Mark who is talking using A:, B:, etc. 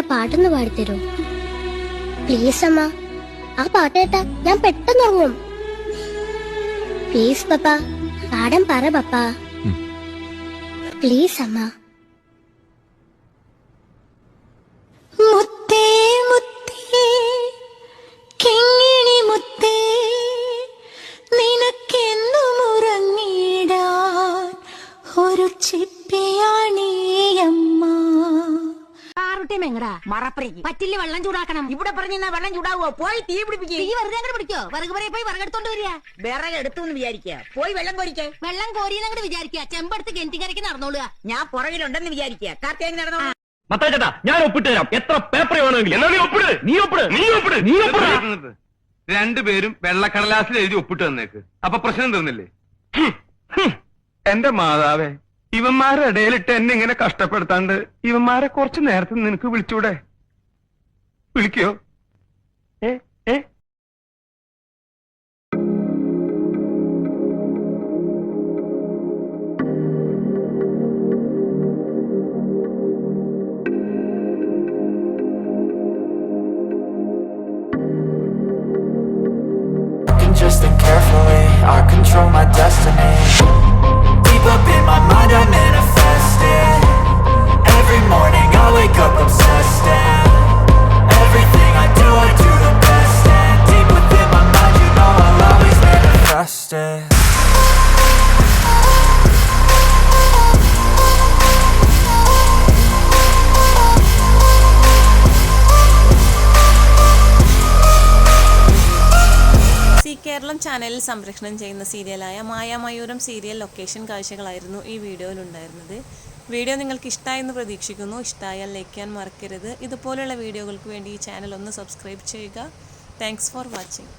A: ആ പാട്ടൊന്ന് പാടിത്തരൂ. പ്ലീസ് അമ്മ ആ പാട്ട് കേട്ടാ ഞാൻ പെട്ടെന്ന് ഉറങ്ങും പ്ലീസ് പപ്പ പാടം പറ പപ്പ. പ്ലീസ് അമ്മ.
B: ആറുട്ടിയും എങ്ങടാ? മറപ്പറേക്ക് പറ്റില്ല വെള്ളം ചൂടാക്കണം.
C: ഇവിടെ പറഞ്ഞ വെള്ളം ചൂടാവോ? പോയി തീ പിടിപ്പിക്കേ.
B: ഈ വെറുതെ അങ്ങോട്ട് പിടിക്കോ? വിറക് പറയെ പോയി വിറകെടുത്തോണ്ട് വരിക.
C: വിറക് എടുത്തു എന്ന് വിചാരിക്കുക. പോയി വെള്ളം കോരിക്കേ.
B: വെള്ളം കോരിയെന്ന് അങ്ങോട്ട് വിചാരിക്കുക. ചെമ്പെടുത്ത് കെന്റിക്കരയ്ക്ക് നടന്നോളുക.
C: ഞാൻ പുറകിലുണ്ടെന്ന് വിചാരിക്കുക. കാർത്തികൻ നടന്നോ
D: മത്താച്ചേട്ടാ ഞാൻ ഒപ്പിട്ട് തരാം. എത്ര പേപ്പർ വേണമെങ്കിലും. എന്നാ നീ ഒപ്പിട്. നീ ഒപ്പിട്. നീ ഒപ്പിട്. നീ ഒപ്പിട്.
E: രണ്ടുപേരും വെള്ളക്കടലാസിൽ എഴുതി ഒപ്പിട്ട് തന്നേക്ക്. അപ്പൊ പ്രശ്നം തീർന്നില്ലേ. എന്റെ മാതാവേ ഇവന്മാരുടെ ഇടയിലിട്ട് എന്നെ ഇങ്ങനെ കഷ്ടപ്പെടുത്താണ്ട് ഇവന്മാരെ കുറച്ച് നേരത്തെ നിനക്ക് വിളിച്ചൂടെ? വിളിക്കോ? ഏ ഏ?
F: Just think carefully, I control my destiny.
G: Keralam ചാനലിൽ സംപ്രേഷണം ചെയ്യുന്ന സീരിയലായ മായാമയൂരം സീരിയൽ ലൊക്കേഷൻ കാഴ്ചകളായിരുന്നു ഈ വീഡിയോയിൽ ഉണ്ടായിരുന്നത്. വീഡിയോ നിങ്ങൾക്ക് ഇഷ്ടമായെന്ന് പ്രതീക്ഷിക്കുന്നു. ഇഷ്ടമായാൽ ലൈക്ക് ചെയ്യാൻ മറക്കരുത്. ഇതുപോലുള്ള വീഡിയോകൾക്ക് വേണ്ടി ഈ ചാനൽ ഒന്ന് സബ്സ്ക്രൈബ് ചെയ്യുക. Thanks for watching